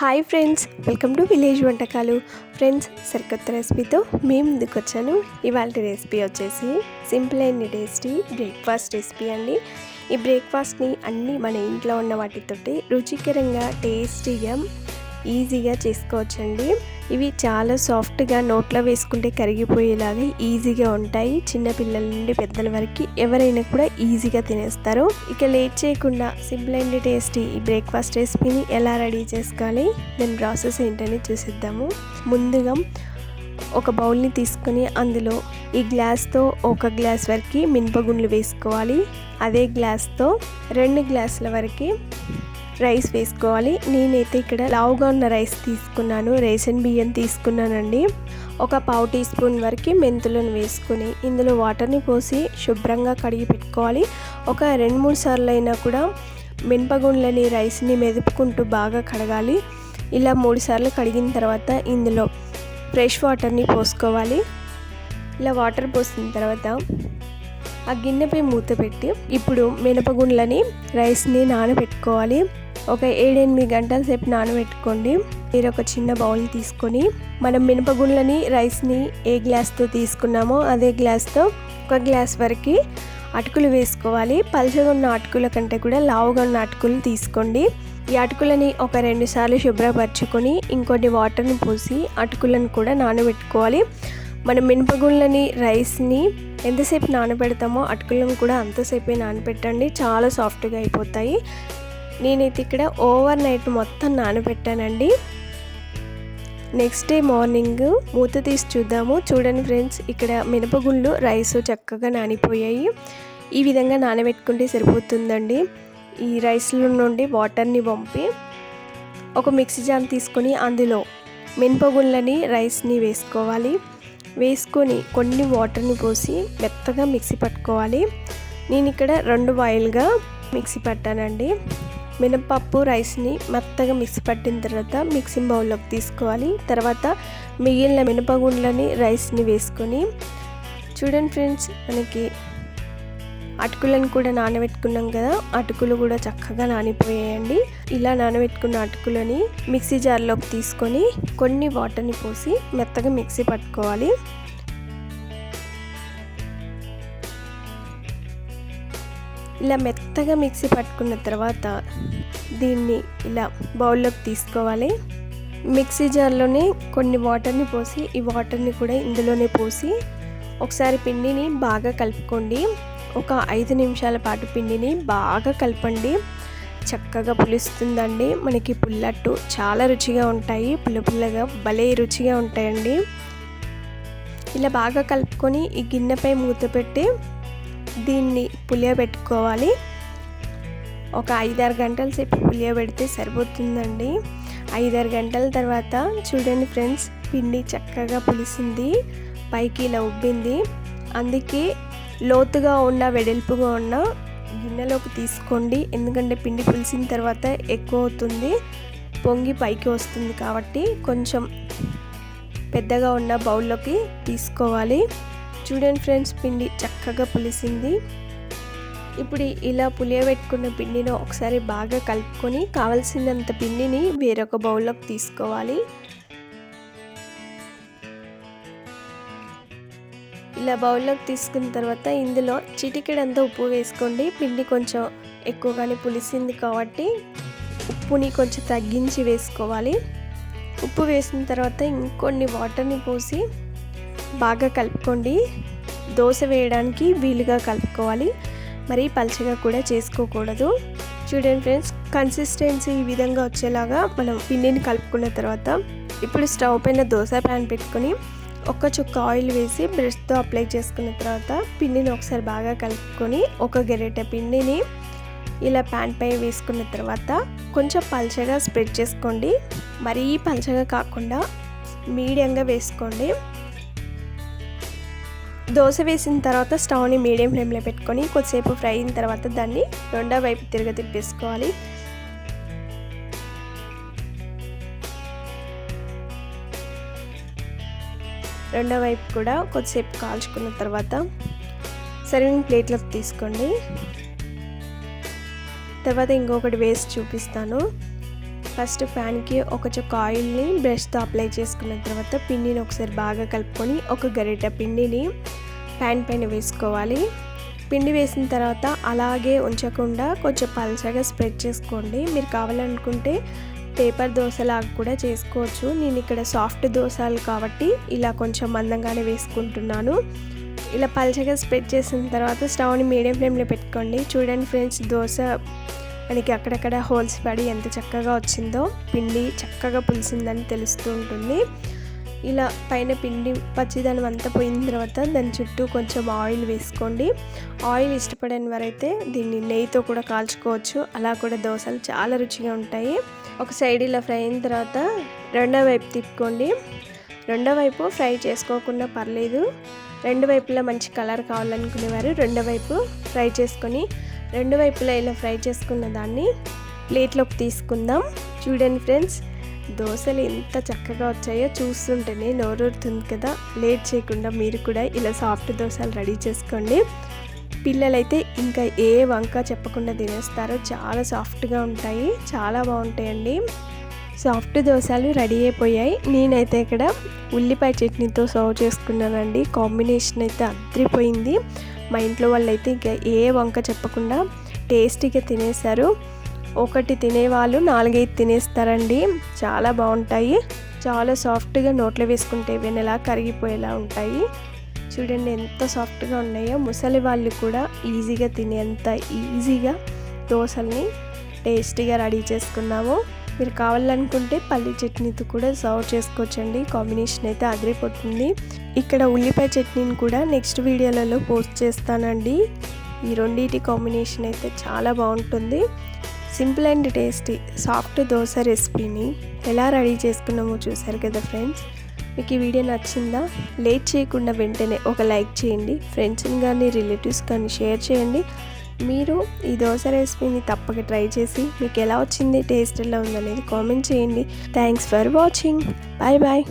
Hi friends welcome to village వంటకాలు. Friends సరికొత్త రెసిపీతో మేము ముందుకు వచ్చాను. ఇవాళ రెసిపీ వచ్చేసి simple and tasty breakfast recipe అండి. ఈ బ్రేక్ఫాస్ట్ని అన్నీ మన ఇంట్లో ఉన్న వాటితోటి రుచికరంగా టేస్టీగా ఈజీగా చేసుకోవచ్చండి. ఇవి చాలా సాఫ్ట్గా నోట్లో వేసుకుంటే కరిగిపోయేలాగా ఈజీగా ఉంటాయి. చిన్నపిల్లల నుండి పెద్దల వరకు ఎవరైనా కూడా ఈజీగా తినేస్తారు. ఇక లేట్ చేయకుండా సింపుల్ అండ్ టేస్టీ ఈ బ్రేక్ఫాస్ట్ రెసిపీని ఎలా రెడీ చేసుకోవాలి? దాని ప్రాసెస్ ఏంటని చూసిద్దాము. ముందుగా ఒక బౌల్ని తీసుకొని అందులో ఈ గ్లాస్తో ఒక గ్లాస్ వరకు మినపగుండ్లు వేసుకోవాలి. అదే గ్లాస్తో రెండు గ్లాసుల వరకు రైస్ వేసుకోవాలి. నేనైతే ఇక్కడ లావుగా ఉన్న రైస్ తీసుకున్నాను. రేషన్ బియ్యం తీసుకున్నానండి. ఒక పావు టీ స్పూన్ వరకు మెంతులను వేసుకుని ఇందులో వాటర్ని పోసి శుభ్రంగా కడిగి పెట్టుకోవాలి. ఒక రెండు మూడు సార్లు అయినా కూడా మినపగుండ్లని రైస్ని మెదుపుకుంటూ బాగా కడగాలి. ఇలా మూడు సార్లు కడిగిన తర్వాత ఇందులో ఫ్రెష్ వాటర్ని పోసుకోవాలి. ఇలా వాటర్ పోసిన తర్వాత ఆ గిన్నెపై మూత పెట్టి ఇప్పుడు మినపగుండ్లని రైస్ని నానబెట్టుకోవాలి. ఒక ఏడెనిమిది గంటల సేపు నానబెట్టుకోండి. మీరు ఒక చిన్న బౌల్ తీసుకొని మనం మినపగుండ్లని రైస్ని ఏ గ్లాస్తో తీసుకున్నామో అదే గ్లాస్తో ఒక గ్లాస్ వరకు అటుకులు వేసుకోవాలి. పలుచగా ఉన్న అటుకుల కంటే కూడా లావుగా ఉన్న అటుకులు తీసుకోండి. ఈ అటుకులని ఒక రెండు సార్లు శుభ్రపరచుకొని ఇంకొన్ని వాటర్ని పోసి అటుకులను కూడా నానబెట్టుకోవాలి. మనం మినపగుండ్లని రైస్ని ఎంతసేపు నానబెడతామో అటుకులను కూడా అంతసేపే నానబెట్టండి. చాలా సాఫ్ట్గా అయిపోతాయి. నేనైతే ఇక్కడ ఓవర్ నైట్ మొత్తం నానబెట్టానండి. నెక్స్ట్ డే మార్నింగ్ మూత తీసి చూద్దాము. చూడండి ఫ్రెండ్స్ ఇక్కడ మినపగుళ్ళు రైస్ చక్కగా నానిపోయాయి. ఈ విధంగా నానబెట్టుకుంటే సరిపోతుందండి. ఈ రైస్లో నుండి వాటర్ని పంపి ఒక మిక్సీ జామ్ తీసుకొని అందులో మినపగుళ్ళని రైస్ని వేసుకోవాలి. వేసుకొని కొన్ని వాటర్ని పోసి మెత్తగా మిక్సీ పట్టుకోవాలి. నేను ఇక్కడ రెండు బాయిల్గా మిక్సీ పట్టానండి. మినపప్పు రైస్ని మెత్తగా మిక్సీ పట్టిన తర్వాత మిక్సింగ్ బౌల్లోకి తీసుకోవాలి. తర్వాత మిగిలిన మినపగుండ్లని రైస్ని వేసుకొని చూడండి ఫ్రెండ్స్ మనకి అటుకులను కూడా నానబెట్టుకున్నాం కదా అటుకులు కూడా చక్కగా నానిపోయాయండి. ఇలా నానబెట్టుకున్న అటుకులని మిక్సీ జార్లోకి తీసుకొని కొన్ని వాటర్ని పోసి మెత్తగా మిక్సీ పట్టుకోవాలి. ఇలా మెత్తగా మిక్సీ పట్టుకున్న తర్వాత దీన్ని ఇలా బౌల్లోకి తీసుకోవాలి. మిక్సీ జార్లోనే కొన్ని వాటర్ని పోసి ఈ వాటర్ని కూడా ఇందులోనే పోసి ఒకసారి పిండిని బాగా కలుపుకోండి. ఒక ఐదు నిమిషాల పాటు పిండిని బాగా కలపండి. చక్కగా పులుస్తుందండి. మనకి పుల్లట్టు చాలా రుచిగా ఉంటాయి. పుల్ల పుల్లగా భలే రుచిగా ఉంటాయండి. ఇలా బాగా కలుపుకొని ఈ గిన్నెపై మూత పెట్టి దీన్ని పులియబెట్టుకోవాలి. ఒక ఐదారు గంటల సేపు పులియబెడితే సరిపోతుందండి. ఐదారు గంటల తర్వాత చూడండి ఫ్రెండ్స్ పిండి చక్కగా పులిసింది పైకి ఇలా ఉబ్బింది. అందుకే లోతుగా ఉన్న వెడల్పుగా ఉన్న గిన్నెలోకి తీసుకోండి. ఎందుకంటే పిండి పులిసిన తర్వాత ఎక్కువ అవుతుంది పొంగి పైకి వస్తుంది కాబట్టి కొంచెం పెద్దగా ఉన్న బౌల్లోకి తీసుకోవాలి. చూడండి ఫ్రెండ్స్ పిండి చక్కగా పులిసింది. ఇప్పుడు ఇలా పులియబెట్టుకున్న పిండిని ఒకసారి బాగా కలుపుకొని కావలసినంత పిండిని వేరొక బౌల్లోకి తీసుకోవాలి. ఇలా బౌల్లోకి తీసుకున్న తర్వాత ఇందులో చిటికెడంతా ఉప్పు వేసుకోండి. పిండి కొంచెం ఎక్కువగానే పులిసింది కాబట్టి ఉప్పుని కొంచెం తగ్గించి వేసుకోవాలి. ఉప్పు వేసిన తర్వాత ఇంకొన్ని వాటర్ని పోసి బాగా కలుపుకోండి. దోశ వేయడానికి వీలుగా కలుపుకోవాలి. మరీ పల్చగా కూడా చేసుకోకూడదు. చూడండి ఫ్రెండ్స్ కన్సిస్టెన్సీ ఈ విధంగా వచ్చేలాగా మనం పిండిని కలుపుకున్న తర్వాత ఇప్పుడు స్టవ్ పైన దోశ ప్యాన్ పెట్టుకొని ఒక్క చుక్క ఆయిల్ వేసి బ్రష్తో అప్లై చేసుకున్న తర్వాత పిండిని ఒకసారి బాగా కలుపుకొని ఒక గెరెట పిండిని ఇలా ప్యాన్ పై వేసుకున్న తర్వాత కొంచెం పల్చగా స్ప్రెడ్ చేసుకోండి. మరీ పల్చగా కాకుండా మీడియంగా వేసుకోండి. దోశ వేసిన తర్వాత స్టవ్ని మీడియం ఫ్లేమ్లో పెట్టుకొని కొద్దిసేపు ఫ్రై అయిన తర్వాత దాన్ని రెండో వైపు తిరగ తిప్పేసుకోవాలి. రెండో వైపు కూడా కొద్దిసేపు కాల్చుకున్న తర్వాత సర్వింగ్ ప్లేట్లోకి తీసుకోండి. తర్వాత ఇంకొకటి వేసి చూపిస్తాను. ఫస్ట్ ఫ్యాన్కి ఒక చుక్క ఆయిల్ని బ్రష్తో అప్లై చేసుకున్న తర్వాత పిండిని ఒకసారి బాగా కలుపుకొని ఒక గరిట పిండిని ప్యాన్ పైన వేసుకోవాలి. పిండి వేసిన తర్వాత అలాగే ఉంచకుండా కొంచెం పల్చగా స్ప్రెడ్ చేసుకోండి. మీరు కావాలనుకుంటే పేపర్ దోశలాగా కూడా చేసుకోవచ్చు. నేను ఇక్కడ సాఫ్ట్ దోశలు కాబట్టి ఇలా కొంచెం మందంగానే వేసుకుంటున్నాను. ఇలా పల్చగా స్ప్రెడ్ చేసిన తర్వాత స్టవ్ని మీడియం ఫ్లేమ్లో పెట్టుకోండి. చూడండి ఫ్రెండ్స్ దోశ మనకి అక్కడక్కడ హోల్స్ పడి ఎంత చక్కగా వచ్చిందో పిండి చక్కగా పులిసిందని తెలుస్తూ ఉంటుంది. ఇలా పైన పిండి పచ్చిదనం అంతా పోయిన తర్వాత దాని చుట్టూ కొంచెం ఆయిల్ వేసుకోండి. ఆయిల్ ఇష్టపడని వారైతే దీన్ని నెయ్యితో కూడా కాల్చుకోవచ్చు. అలా కూడా దోశలు చాలా రుచిగా ఉంటాయి. ఒక సైడ్ ఇలా ఫ్రై అయిన తర్వాత రెండో వైపు తిప్పుకోండి. రెండో వైపు ఫ్రై చేసుకోకుండా పర్లేదు. రెండు వైపులా మంచి కలర్ కావాలనుకునేవారు రెండో వైపు ఫ్రై చేసుకొని రెండు వైపులా ఇలా ఫ్రై చేసుకున్న దాన్ని ప్లేట్లోకి తీసుకుందాం. చూడండి ఫ్రెండ్స్ దోశలు ఎంత చక్కగా వచ్చాయో చూస్తుంటేనే నోరూరుతుంది కదా. లేట్ చేయకుండా మీరు కూడా ఇలా సాఫ్ట్ దోశలు రెడీ చేసుకోండి. పిల్లలైతే ఇంకా ఏ వంక చెప్పకుండా తినేస్తారో చాలా సాఫ్ట్గా ఉంటాయి చాలా బాగుంటాయండి. సాఫ్ట్ దోశలు రెడీ అయిపోయాయి. నేనైతే ఇక్కడ ఉల్లిపాయ చట్నీతో సర్వ్ చేసుకున్నానండి. కాంబినేషన్ అయితే అద్రిపోయింది మా ఇంట్లో వాళ్ళైతే ఇంకా ఏ వంక చెప్పకుండా టేస్టీగా తినేశారు. ఒకటి తినేవాళ్ళు నాలుగైదు తినేస్తారండి. చాలా బాగుంటాయి. చాలా సాఫ్ట్గా నోట్లో వేసుకుంటే వెనలా కరిగిపోయేలా ఉంటాయి. చూడండి ఎంత సాఫ్ట్గా ఉన్నాయో. ముసలి వాళ్ళు కూడా ఈజీగా తినేంత ఈజీగా దోశల్ని టేస్టీగా రెడీ చేసుకున్నాము. మీరు కావాలనుకుంటే పల్లి చట్నీతో కూడా సర్వ్ చేసుకోవచ్చండి. కాంబినేషన్ అయితే అదిరిపోతుంది. ఇక్కడ ఉల్లిపాయ చట్నీని కూడా నెక్స్ట్ వీడియోలలో పోస్ట్ చేస్తానండి. ఈ రెండింటి కాంబినేషన్ అయితే చాలా బాగుంటుంది. Simple and tasty soft dosa రెసిపీని ఎలా రెడీ చేసుకున్నామో చూసారు కదా ఫ్రెండ్స్? మీకు ఈ వీడియో నచ్చిందా? లేట్ చేయకుండా వెంటనే ఒక లైక్ చేయండి. ఫ్రెండ్స్ని కానీ రిలేటివ్స్ కానీ షేర్ చేయండి. మీరు ఈ దోశ రెసిపీని తప్పక ట్రై చేసి మీకు ఎలా వచ్చింది టేస్ట్ ఎలా ఉందనేది కామెంట్ చేయండి. Thanks for watching. Bye bye.